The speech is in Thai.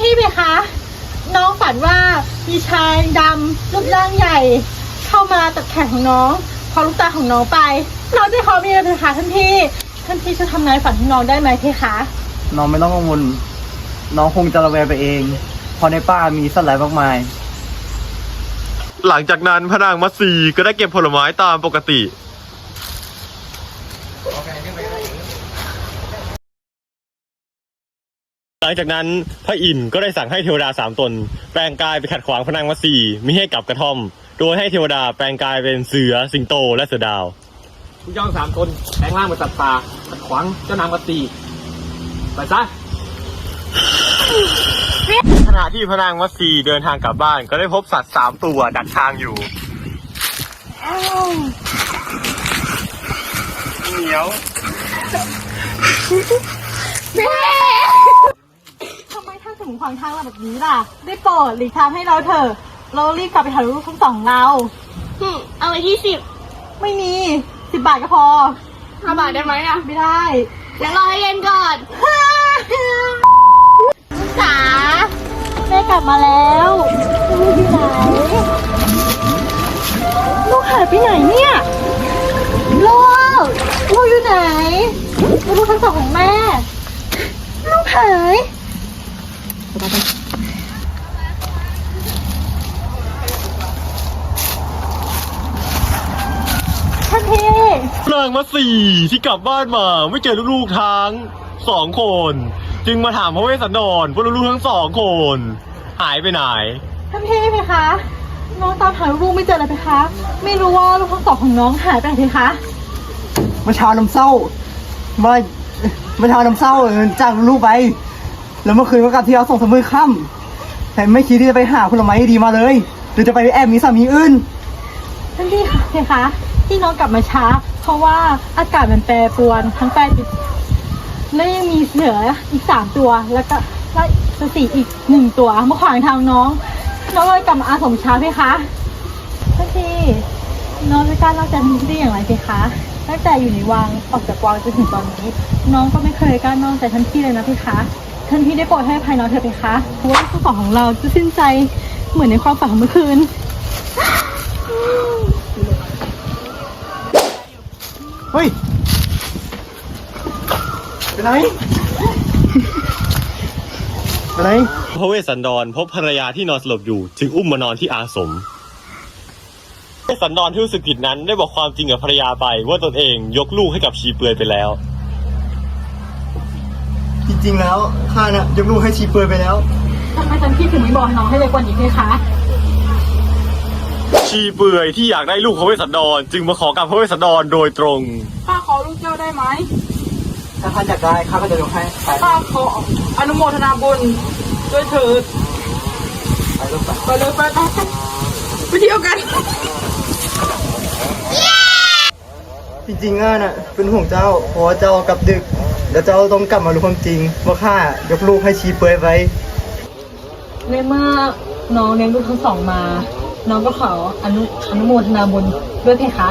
พี่เพคะ น้องฝันว่ามีชายดำรูปร่างใหญ่ เข้ามาตัดแขนของน้อง พอลูกตาของน้องไปน้องจะขอมีอะไรเพคะท่านพี่ ท่านพี่จะทำนายฝันของน้องได้ไหมเพคะ น้องไม่ต้องกังวล น้องคงจะระแวงไปเองเพราะในป่ามีสัตว์หลายมากมาย หลังจากนั้นพระนางมัตสีก็ได้เก็บผลไม้ตามปกติ ลังจากนั้นพระอินทร์ก็ได้สั่งให้เทวดาสามตน แปลงกายไปขัดขวางพระนางมัตสีไม่ให้กลับกระท่อม โดยให้เทวดาแปลงกายเป็นเสือสิงโตและเสือดาวผู้ย่องสามตนแปลงร่างเป็นสัตว์ป่าขัดขวางเจ้านางมัตตีไปซะขณะที่พระนางมัตสีเดินทางกลับบ้าน ก็ได้พบสัตว์สามตัวดักทางอยู่เหนียว ทำไมท่าน ถึงขวางทางเราแบบนี้ล่ะ ได้โปรดหลีกทางให้เราเถอะ เรารีบกลับไปหาลูกทั้งสองเรา อืมเอาไปที่สิบไม่มีสิบบาทก็พอ ห้าบาทได้ไหมอะไม่ได้ เดี๋ยวรอให้เย็นก่อนจ๋าแม่กลับมาแล้วลูกอยู่ไหนลูกหายไปไหนเนี่ยลูกลูกอยู่ไหนลูกทั้งสองของแม่ ลูกหาย ท่านพี่พระนางมัตสีที่กลับบ้านมา ไม่เจอลูกๆทั้งสองคน จึงมาถามพระเวสสันดรว่าลูกๆทั้งสองคน หายไปไหนท่านพี่ไหมคะน้องตามหาลูกไม่เจอเลยไหมคะ ไม่รู้ว่าลูกทั้งสองของน้องหายไปไหนเพคะเมื่อเช้าน้ำเศร้าว่าเมื่อเช้าน้ำเศร้าจากลูกไป แล้วเมื่อคืนก็กลับที่เราส่งสมือค่ำแต่ไม่คิดที่จะไปหาผลไม้ดีมาเลย หรือจะไปแอบมีสามีอื่นท่านพี่คะเพคะที่น้องกลับมาช้า เพราะว่าอากาศมันแปรปรวนทั้งแปรปิดและยังมีเสืออีกสามตัวแล้วก็ไล่สสีอีกหนึ่งตัวมาขวางทางน้อง น้องเลยกลับมาอาสมช้าเพคะท่านพี่น้องจะกล้าเล่าใจพี่ได้อย่างไรเพคะตั้งแต่อยู่ในวังออกจากวังจนถึงตอนนี้ น้องก็ไม่เคยกล้านอกใจท่านพี่เลยนะเพคะ ท่านพี่ได้โปรดให้อภัยน้องเถอะเพคะเพราะว่าทั้งสองของเราจะสิ้นใจเหมือนในความฝันของเมื่อคืน เฮ้ยไปไหนไปไหนพระเวสสันดรพบภรรยาที่นอนสลบอยู่ จึงอุ้มมานอนที่อาสมพระเวสสันดรที่รู้สึกผิดนั้นได้บอกความจริงกับภรรยาไปว่าตนเองยกลูกให้กับชีเปลือยไปแล้ว จริงๆแล้วข้าน่ะยกลูกให้ชีเปลือยไปแล้ว ทำไมท่านพี่ถึงไม่บอกน้องให้เร็วกว่านี้เพคะชีเปลือยที่อยากได้ลูกพระเวสสันดร จึงมาขอกับพระเวสสันดรโดยตรง ข้าขอลูกเจ้าได้ไหมถ้าข้าอยากได้ข้าก็จะยกให้ไปข้าขออนุโมทนาบุญด้วยเถิดไปลูกไป ไปเลยไปไปไปไปเที่ยวกัน จริงๆอะน่ะเป็นห่วงเจ้าเพราะว่าเจ้ากลับดึกแล้วเจ้าต้องกลับมารู้ความจริง ว่าข้ายกลูกให้ชีเปลือยไว้ ในเมื่อน้องเลี้ยงลูกทั้งสองมา น้องก็ขออนุอนุโมทนาบุญด้วยเพคะ